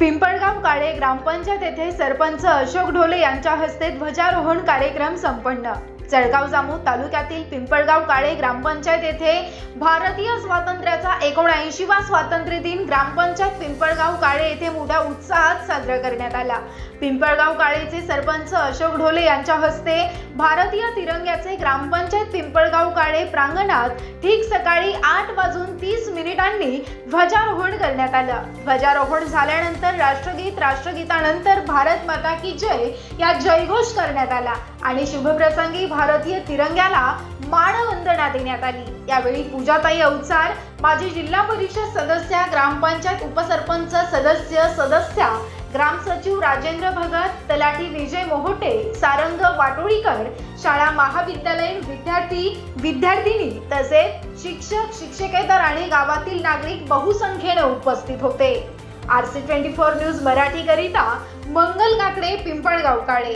पिंपळगाव काळे ग्रामपंचायत येथे सरपंच अशोक ढोले यांच्या हस्ते ध्वजारोहण कार्यक्रम संपन्न. जळगाव जामू तालुक्यातील पिंपळगाव काळे ग्रामपंचायत येथे भारतीय स्वातंत्र्याचा एकोणऐंशीवा स्वातंत्र्य दिन ग्रामपंचायत पिंपळगाव काळे येथे मोठ्या उत्साहात साजरा करण्यात आला. पिंपळगाव काळेचे सरपंच अशोक ढोले यांच्या हस्ते भारतीय तिरंग्याचे ग्रामपंचायत पिंपळगाव काळे प्रांगणात ठीक सकाळी आठ वाजून मिनिटांनी ध्वजारोहण करण्यात आलं. ध्वजारोहण झाल्यानंतर राष्ट्रगीत राष्ट्रगीतानंतर भारत माता की जय या जयघोष करण्यात आला आणि शुभप्रसंगी भारतीय तिरंग्याला मानवंदना देण्यात आली. यावेळी पूजाताई अवचार माजी जिल्हा परिषद सदस्या ग्रामपंचायत उपसरपंच सदस्य सदस्या ग्रामसचिव राजेंद्र भगत तलाठी विजय मोहोटे सारंग वाटोळीकर शाळा महाविद्यालयीन विद्यार्थी विद्यार्थिनी तसेच शिक्षक शिक्षकेतर आणि गावातील नागरिक बहुसंख्येने उपस्थित होते. R C twenty four News Marathi करिता मंगल काकडे पिंपळगाव काळे.